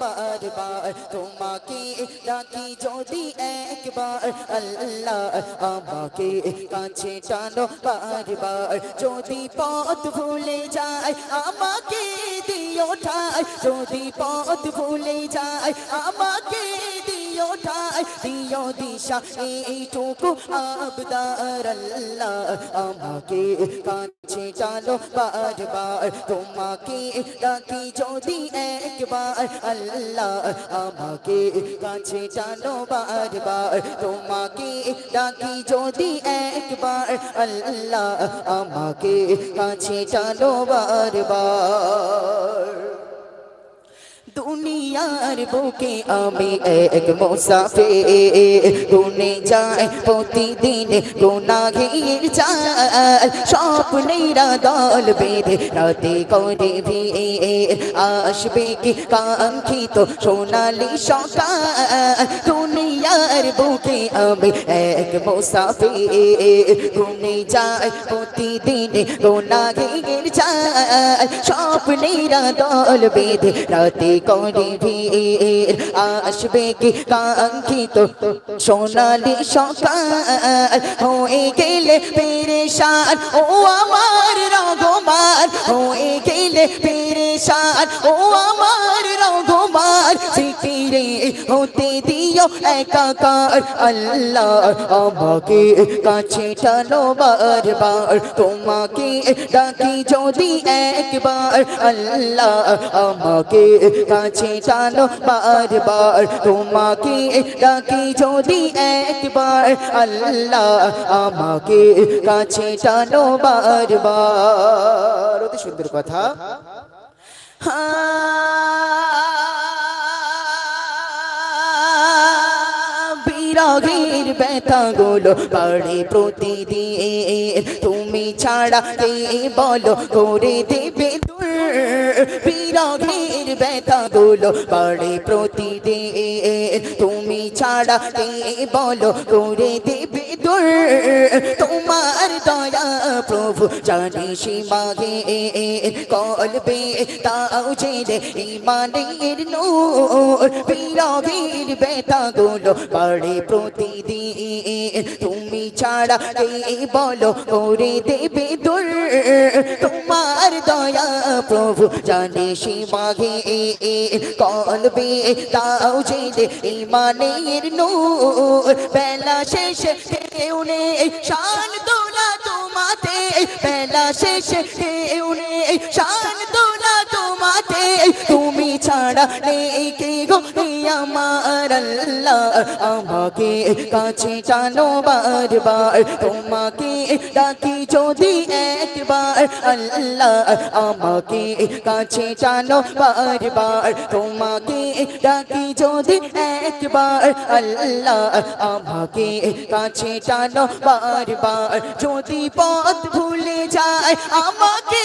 বারবার তোমাকে ডাকি যদি একবার আল্লাহ আমাকে কাছে টানো বারবার যদি পথ ভুলে যায় আমাকে দিও ঠাই যদি পথ ভুলে যায় আমাকে দিও ঠাই দিও দিশা, এইটুকু আবদার আল্লাহ আমাকে কাছে টানো বারবার, তোমাকে ডাকি যদি একবার। আল্লাহ, আমাকে কাছে টানো বারবার, তোমাকে ডাকি যদি একবার। আল্লাহ, আমাকে কাছে টানো বারবার। দুনিয়ার বুকে আমি এক মুসাফির। গুনে যায় প্রতিদিন গুনাহের চাল। স্বপ্নেরা দল বেঁধে রাতে করে ভিড়। আসবে কি কাঙ্ক্ষিত সোনালি সকাল? দুনিয়ার বুকে আমি এক মুসাফির। গুনে যায় প্রতিদিন গুনাহের চাল। স্বপ্নেরা দল বেঁধে রাতে করে ভিড় আসবে কি কাঙ্ক্ষিত? সোনালি সকাল হয়ে গেলে পেরেশান, ও আমার রঘুমার হয়ে গেলে পেরেশান, ও আমার সিকিরে হতে দিও একাকার আল্লাহ আমাকে কাছে টানো বারবার তোমাকে ডাকি যদি একবার আল্লাহ আমাকে কাছে টানো বারবার তোমাকে ডাকি যদি একবার আল্লাহ আমাকে কাছে টানো বারবার অতি সুন্দর কথা বিরাগের ব্যথা গুলো বাড়ে প্রতিদিন। তুমি ছাড়া বলো করে দেবে বিরাগের ব্যথা গুলো বাড়ে প্রতিদিন। তুমি ছাড়া কে বলো করে দেবে দূর? তোমার দয়া প্রভু জানি সীমাগে কলবে, তাও ছেলে ইমানের নূর। বিরাগের ব্যথা গুলো বাড়ে প্রতিদিন। তুমি ছাড়া কে বলো করে দেবে দূর? তোমার দয়া প্রভু জানে সীমাগে কলবে তাও ছেলে ইমানের নূর। বেলা শেষে কেউ নেই, শান তোলা তোমাতে। বেলা শেষে কেউ নেই, শান তোলা তোমাতে তুমি ছাড়া নেই কে গো? আমার আল্লাহ, আমাকে কাছে টানো বারবার। তোমাকে ডাকি যদি একবার, আল্লাহ, আমাকে কাছে টানো বারবার। তোমাকে ডাকি যদি একবার, আল্লাহ, আমাকে কাছে টানো বারবার। যদি পথ ভুলে যায়, আমাকে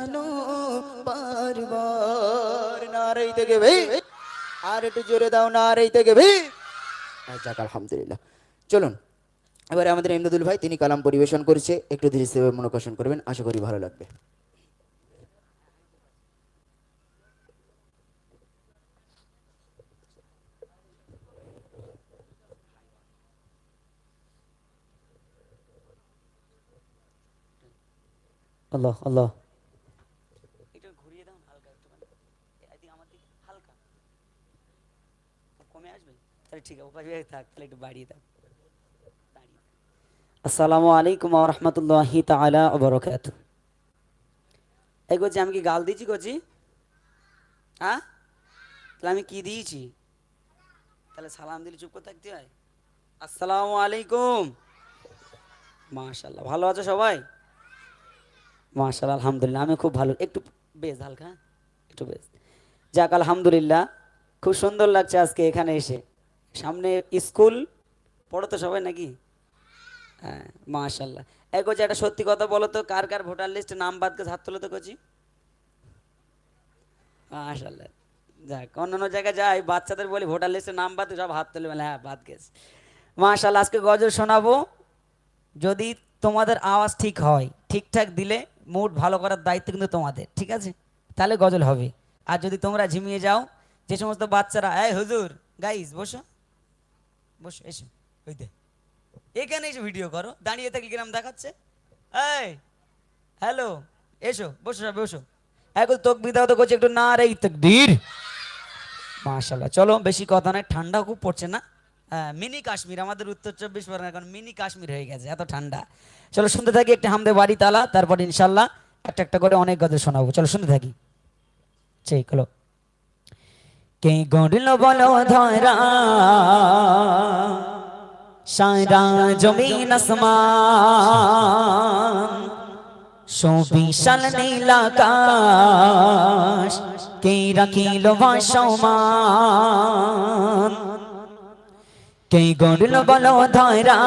টানো বারবার নারাই থেকে ভাই আর একটু জোরে দাও নারাই থেকে ভাই যাক, আলহামদুলিল্লাহ। চলুন, এবারে আমাদের ইমদাদুল ভাই, তিনি কালাম পরিবেশন করেছে। একটু ধীরে ধীরে মনোকষণ করবেন, আশা করি ভালো লাগবে। আল্লাহ আল্লাহ। ঘুরিয়ে হালকা একটুখানি এদিকে আমার দিকে হালকা। কমে তাহলে ঠিক আছে থাক, তাহলে একটু বাড়িয়ে দাঁড়িয়ে আসসালামু আলাইকুম এই আমি কি গাল দিয়েছি হ্যাঁ? তাহলে আমি কি দিয়েছি? তাহলে সালাম দিলে চুপ করে থাকতে হয়? আসসালামু আলাইকুম। মাশাল্লাহ ভালো আছো সবাই? মাশাল্লাহ আলহামদুলিল্লাহ আমি খুব ভালো। একটু বেশ, হালকা? একটু বেশ। যাক, আলহামদুলিল্লাহ। খুব সুন্দর লাগছে আজকে এখানে এসে। সামনে স্কুল? পড়ো তো সবাই নাকি? হ্যাঁ মাশাল্লাহ এক হচ্ছে একটা সত্যি কথা বলো তো, কার কার ভোটার লিস্টে? নাম বাদ গেছে হাত তোলো তো কচি। মাশাল্লাহ যাক অন্যান্য জায়গায় যাই, বাচ্চাদের বলি ভোটার লিস্টে নাম বাদ, সব হাত তুলে বলে হ্যাঁ বাদ গেছে। মাশাল্লাহ আজকে গজল শোনাবো। যদি তোমাদের আওয়াজ ঠিক হয়, ঠিকঠাক দিলে মুড ভালো করার দায়িত্ব কিন্তু তোমাদের, ঠিক আছে? তাহলে গজল হবে। আর যদি তোমরা ঝিমিয়ে যাও, যে সমস্ত বাচ্চারা, এই হুজুর গাইস বসো। বসো, এসো, ওই দে। এখানে এসে ভিডিও করো, দাঁড়িয়ে থাকলে কিরাম দেখাচ্ছে? এই হ্যালো এসো, বসো সব বসো। এখন তোক বিদাও তো করছে, একটু না রে তকবীর মাশাল্লাহ চলো, বেশি কথা নয় ঠান্ডা খুব পড়ছে না। মিনি কাশ্মীর, আমাদের উত্তর চব্বিশ পরগনা, এখন মিনি কাশ্মীর হয়ে গেছে, এত ঠান্ডা। চলো শুনতে থাকি একটা হামদে বাড়ি তালা, তারপর ইনশাল্লাহ একটা একটা করে অনেক গজল শোনাবো। চলো শুনতে থাকি। ঠিক হলো। কে গড়ল বলো ধরা, সারা জমিন আসমান সুবিশাল কে রাখিল ভাসমান কে গড়ল বলো ধরা,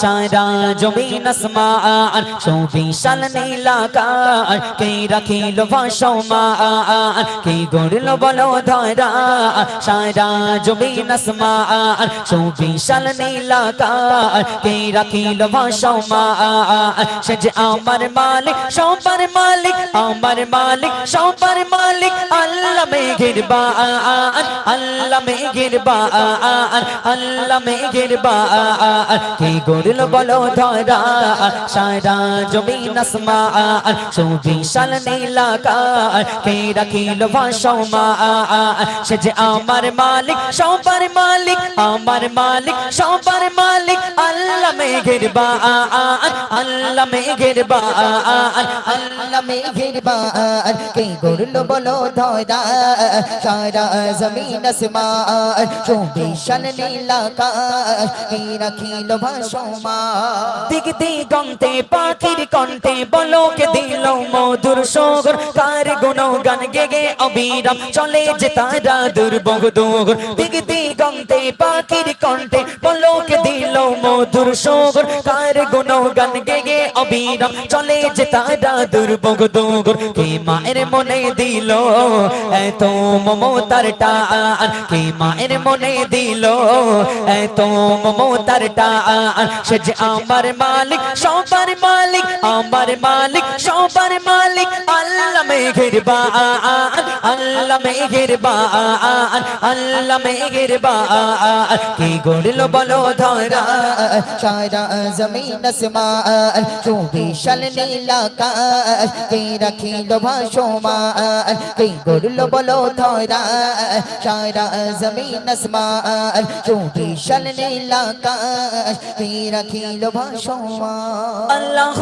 সারা জমিন আসমান সুবিশাল নীলাকাশ কে রাখিল ভাসমান কে গড়ল বলো ধরা, সারা জমিন আসমান সুবিশাল নীলাকাশ কে রাখিল ভাসমান সে যে আমার মালিক, সবার মালিক, আমার মালিক, সবার মালিক আল্লাহ মেঘের বান আল্লাহ মেঘের বান আল্লাহ মেঘের বান কে গড়ল বলো ধরা? সারা জমিন আসমান সুবিশাল নীলাকাশ কে রাখিল ভাসমান সে যে আমার মালিক, সবার মালিক, আমার মালিক, সবার মালিক, আল্লাহ মেঘের বান আল্লাহ মেঘের বান আল্লাহ মেঘের বার কে গড়লো বলো ধরা সারা জমিন আসমান চৌবিশাল নীলাকাশ, কে রাখিল ভাসমান? দিক দিগন্তে পাখির কণ্ঠে বলোকে দিল মধুর সগর। কার গুণ গান গেগে অবিরাম চলে যে তারা দুর্বগ দুর্গ দিক দিগন্তে পাখির কণ্ঠে বলোকে দিল মধুর সগর। কার গুণ গান গেগে অবিরাম চলে যে তারা দুর্বগ দুর্গ কে মায়ের মনে দিল? এত মমতার টান কে মায়ের মনে দিল? এত মমতার টান সে যে আমার মালিক, সবার মালিক, আমার মালিক, সবার মালিক, আল্লাহ মেঘের বান আল্লাহ মেঘের বান আল্লাহ মেঘের বান কি গড়ল বলো ধরা, সারা জমিন আসমান চৌবিশাল নীলাকাশ কে রাখিল ভাসমান? কে গড়লো বলো ধরা, সারা জমিন আসমান চৌবিশাল নীলাকাশ কে রাখিল ভাসমান? আল্লাহ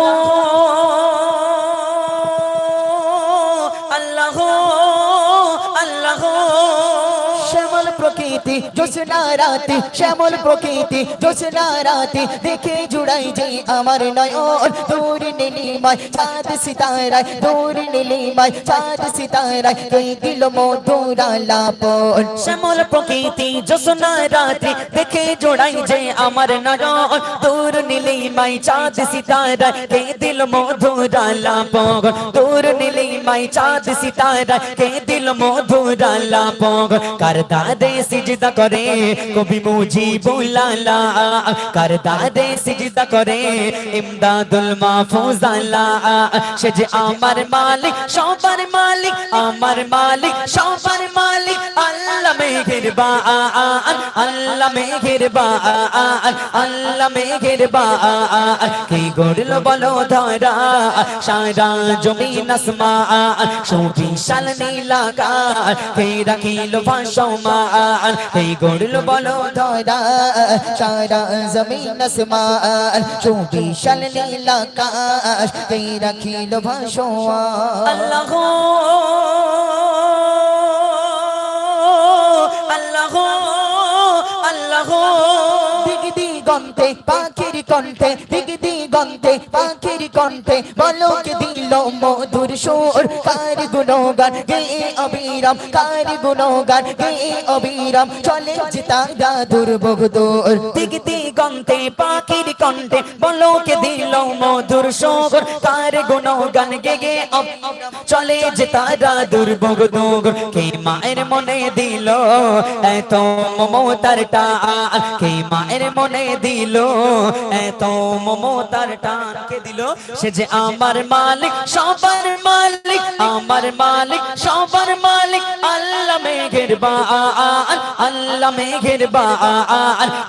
শ্যামল প্রকৃতি জোসনা রাতে শ্যামল প্রকৃতি জোসনা রাতে দেখে জুড়াই যে আমার নয়ন দূর নীলিমায় চাঁদ সিতারায় দূর নীলিমায় চাঁদ সিতারায় তুই দিল মধুরা লাপন শ্যামল প্রকৃতি জোসনা রাতে দেখে জোড়াই যে আমার নয়ন দূর নীলিমাই চাঁদ সিতারা কে দিল মধুরা লাপগ দূর নীলিমাই চাঁদ সিতারা কে দিল মধুরা লাপগ কার দাদে সিজদা করে, কবি মুজি বুলালা কার দাদে সিজদা করে, ইমদাদুল মাহফুজ সে যে আমার মালিক, সবার মালিক, আমার মালিক, সবার মালিক। আল্লাহ মেঘের আল্লাহ মেঘের আল্লাহ মেঘের কি গড়ল বলো ধরা, সারা জমিন আসমান, সুবিশাল নীলাকাশ। কে রাখিল ভাসমান কি গড়ল বলো ধরা সারা জমিন আসমান। চৌবিশাল নীলাকাশ কে রাখিল ভাসমান। আল্লাহ আল্লাহ আল্লাহ। দিক দিগন্তে পাখির পাখির কণ্ঠে দিক দিগন্তে, পাখির কণ্ঠে বলক দিল মধুর সুর। কার গুণগান? গে অবিরাম, কার গুণগান? গে অবিরাম, চলে যে তারা দুর্ভোগ দূর। দিক দিগন্তে, পাখির কণ্ঠে বলোকে দিল মধুর সুর। কার গুণগান? গে গে চলে যে তারা দুর্ভোগ দুর্গ কে মায়ের মনে দিল এত মমতার টান কে মায়ের মনে দিল মমতার টান দিল। সে যে আমার মালিক, সবার মালিক, আমার মালিক, সবার মালিক, আল্লাহ মেঘের বান আল্লাহ মেঘের বান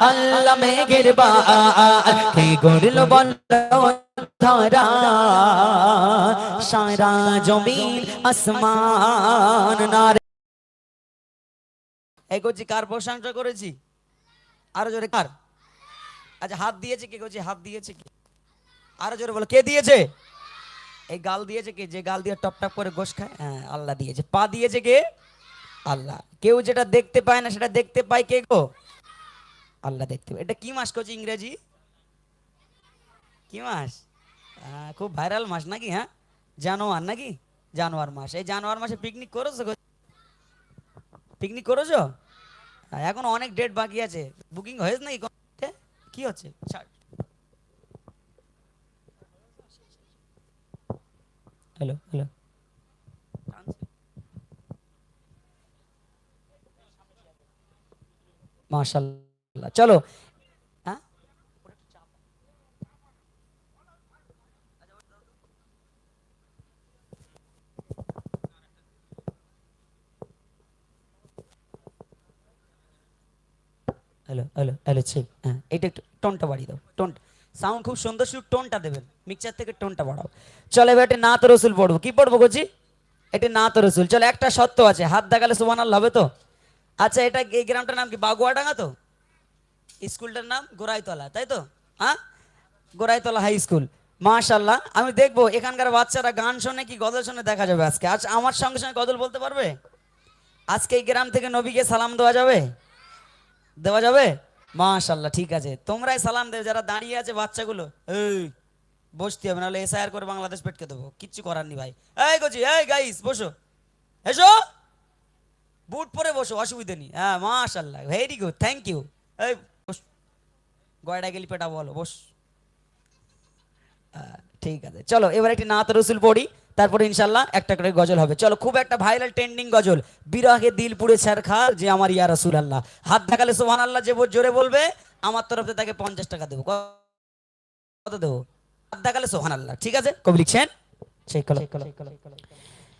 আল্লাহ মেঘের বান কে গড়ল বল সারা জমিন আসমান নারে। করছি কার প্রশংসা করেছি? আরও জোরে কার? আচ্ছা হাত দিয়েছে কে করছি হাত দিয়েছে কে? আরও জোরে বলো, কে দিয়েছে? এই গাল দিয়েছে কে? যে গাল দিয়ে টপ টপ করে গোশ খায়? হ্যাঁ আল্লাহ দিয়েছে। পা দিয়েছে কে? আল্লাহ। কেউ যেটা দেখতে পায় না, সেটা দেখতে পায় কে গো? আল্লাহ দেখতে পায়। এটা কি মাস করছে ইংরেজি? কি মাস? খুব ভাইরাল মাস নাকি হ্যাঁ? জানোয়ার নাকি? জানোয়ার মাস। এই জানোয়ার মাসে পিকনিক করেছ? পিকনিক করেছ? এখন অনেক ডেট বাকি আছে। বুকিং হয়েছে নাকি? কি হচ্ছে হ্যালো হ্যালো। মাশাল্লাহ। চলো হ্যাঁ হ্যালো হ্যালো হ্যালো ঠিক হ্যাঁ এটা একটু টোনটা বাড়িয়ে দাও, টোন সাউন্ড খুব সুন্দর, শুধু টোনটা দেবেন মিক্সচার থেকে টোনটা বাড়াও। চলো এবার একটা নাত রসুল পড়ব, কি পড়ব গোজি? এটা নাত রসুল, চলো একটা সত্য আছে, হাত দেখালে সুবান আল্লাহ হবে তো? আচ্ছা এটা এই গ্রামটার নাম কি, বাগুয়াডাঙ্গা তো? স্কুলটার নাম গোরাইতলা তাই তো? হ্যাঁ? গোরাইতলা হাই স্কুল মাশাল্লাহ আমি দেখব, এখানকার বাচ্চারা গান শোনে কি, গজল শোনে দেখা যাবে আজকে। আচ্ছা আমার সঙ্গে সঙ্গে গজল বলতে পারবে? আজকে এই গ্রাম থেকে নবীকে সালাম দেওয়া যাবে? দেওয়া যাবে? মাশাল্লাহ ঠিক আছে। তোমরাই সালাম দেবে যারা দাঁড়িয়ে আছে বাচ্চাগুলো। এই, বসতে হবে, নাহলে এসআইআর করে বাংলাদেশ পেটকে দেবো। কিচ্ছু করার নি ভাই। এই গজি এই গাইস বসো। এসো। বুট পরে বসো, অসুবিধা নেই। হ্যাঁ মাশাল্লাহ ভেরি গুড থ্যাংক ইউ এই, বস। গয়ডা গেলি পেটা বলো, বস। ঠিক আছে। চলো, এবার একটি নাত রসুল পড়ি। তারপরে ইনশাল্লাহ একটা করে গজল হবে। চলো, খুব একটা ভাইরাল ট্রেন্ডিং গজল। বিরহে দিল পুড়ে স্যার খা যে আমার ইয়া রাসুল আল্লাহ হাত দেখালে সোহান আল্লাহ যে জোরে বলবে, আমার তরফে তাকে পঞ্চাশ টাকা দেবো। কত দেবো? হাত দেখালে সোহান আল্লাহ ঠিক আছে? কবি লিখছেন? সেই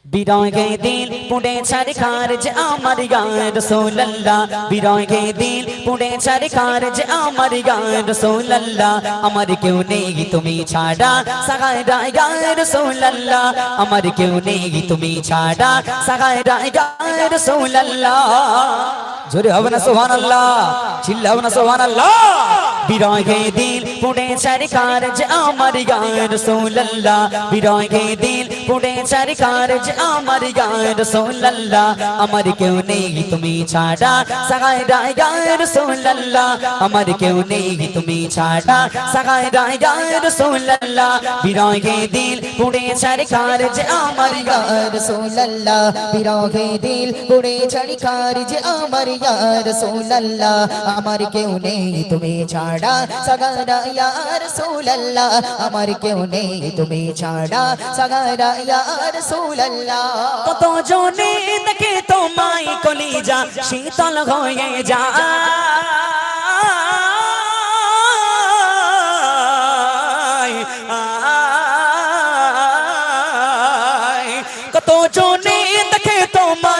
বিরহে দিল পুড়ে ছারখার যে আমার ইয়া রাসূলুল্লাহ বিরহে দিল পুড়ে ছারখার যে আমার ইয়া রাসূলুল্লাহ আমার কেউ নেই তুমি ছাড়া সাগায়রা গায়ের সোল্লা আমার কেউ নেই তুমি ছাড়া সাগায়রা গায়ের রাসূলুল্লাহ জোরে হবে না, সুবহানাল্লাহ। চিল্লা হবে না, সুবহানাল্লাহ। বিরহে দিল পুড়ে ছারখার যে আমার ইয়া রাসূলুল্লাহ বিরহে দিল পুড়ে ছারখার যে আমার ইয়া রাসূলুল্লাহ আমার কেউ নেই তুমি ছাড়া সাগায়রা ইয়া রাসূলুল্লাহ আমার কেউ নেই তুমি ছাড়া সাগায়রা ইয়া রাসূলুল্লাহ বিরহে দিল পুড়ে ছারখার যে আমার ইয়া রসুল্লাহ। বিরহে দিল পুড়ে ছাড়িকার যে আমার ইয়া রসুল্লাহ আমার কেউ নেই, তুমি ছাড়া। সগারা ইয়া রসুল্লাহ আমার কেউ নেই, তুমি ছাড়া। সগারা ইয়া রসুল্লাহ কত জনে দেখে তোমায় কলিজা শীতল হয়ে যায়। কত জনে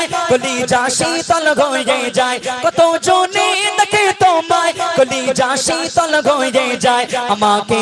তোমায় কলিজা শীতল হয়ে যায় কত জনে দেখে তোমায়। কলিজা শীতল হয়ে যায় আমাকে